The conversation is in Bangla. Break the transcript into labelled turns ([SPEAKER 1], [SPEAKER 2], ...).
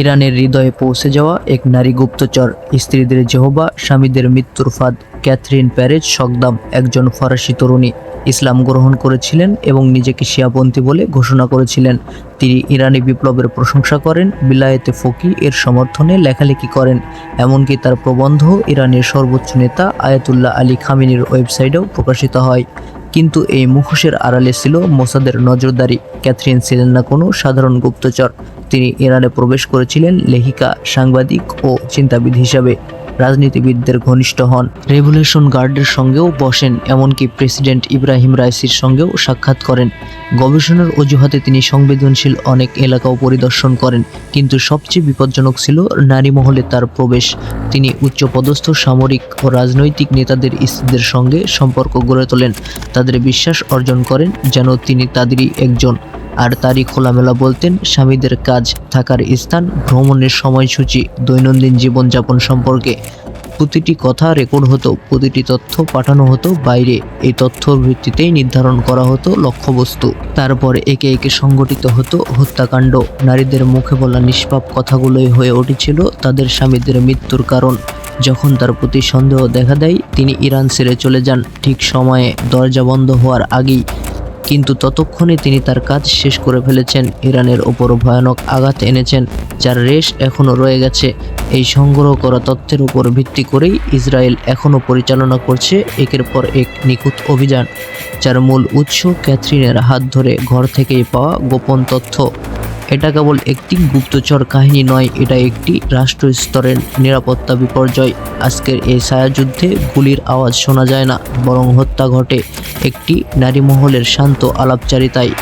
[SPEAKER 1] ইরানের হৃদয়ে পৌঁছে যাওয়া এক নারী গুপ্তচর স্ত্রীদের জেহবা, স্বামীদের মৃত্যুর ফাঁদ, ক্যাথরিন প্যারেজ, সকদাম, একজন ফরাসি তরুণী। ইসলাম গ্রহণ করেছিলেন এবং নিজেকে শিয়াপন্থী বলে ঘোষণা করেছিলেন। তিনি ইরানি বিপ্লবের প্রশংসা করেন, বিলায়েতে ফকি এর সমর্থনে লেখালেখি করেন। এমনকি তার প্রবন্ধ ইরানের সর্বোচ্চ নেতা আয়াতুল্লাহ আলী খামিনির ওয়েবসাইটেও প্রকাশিত হয়। কিন্তু এই মুখোশের আড়ালে ছিল মোসাদের নজরদারি। ক্যাথরিন ছিলেন না কোনো সাধারণ গুপ্তচর। তিনি ইরানে প্রবেশ করেছিলেন লেখিকা সাংবাদিক ও চিন্তাবিদ হিসাবে। রাজনীতিবিদদের ঘনিষ্ঠ হন। রেভলিউশন গার্ডের সঙ্গেও বসেন, এমনকি প্রেসিডেন্ট ইব্রাহিম রাইসির সঙ্গেও সাক্ষাৎ করেন। গবেষণার অজুহাতে তিনি সংবেদনশীল অনেক এলাকাও পরিদর্শন করেন, কিন্তু সবচেয়ে বিপজ্জনক ছিল নারী মহলে তার প্রবেশ। তিনি উচ্চপদস্থ, সামরিক ও রাজনৈতিক নেতাদের স্ত্রীদের সঙ্গে সম্পর্ক গড়ে তোলেন। তাদের বিশ্বাস অর্জন করেন যেন তিনি তাদেরই একজন। আর তারই খোলামেলা বলতেন স্বামীদের কাজ থাকার স্থান, ভ্রমণের সময়সূচি, দৈনন্দিন জীবনযাপন সম্পর্কে। প্রতিটি কথা রেকর্ড হতো, প্রতিটি তথ্য পাঠানো হতো বাইরে। এই তথ্যর ভিত্তিতেই নির্ধারণ করা হতো লক্ষ্যবস্তু। তারপর একে একে সংগঠিত হতো হত্যাকাণ্ড। নারীদের মুখে বলা নিষ্পাপ কথাগুলোই হয়ে উঠেছিল তাদের স্বামীদের মৃত্যুর কারণ। যখন তার প্রতি সন্দেহ দেখা দেয়, তিনি ইরান ছেড়ে চলে যান। ঠিক সময়ে দরজা বন্ধ হওয়ার আগেই কিন্তু ততক্ষণে তিনি তার কাজ শেষ করে ফেলেছেন। ইরানের ওপর ভয়ানক আঘাত এনেছেন, যার রেশ এখনও রয়ে গেছে। এই সংগ্রহ করা তথ্যের উপর ভিত্তি করেই ইসরায়েল এখনও পরিচালনা করছে একের পর এক নিখুঁত অভিযান, যার মূল উৎস ক্যাথরিনের হাত ধরে ঘর থেকেই পাওয়া গোপন তথ্য। এটা কেবল একটি গুপ্তচর কাহিনী নয়, এটা একটি রাষ্ট্র স্তরের নিরাপত্তা বিপর্যয়। আজকের এই ছায়াযুদ্ধে গুলির আওয়াজ শোনা যায় না, বরং হত্যা ঘটে একটি নারী মহলের শান্ত আলাপচারিতায়।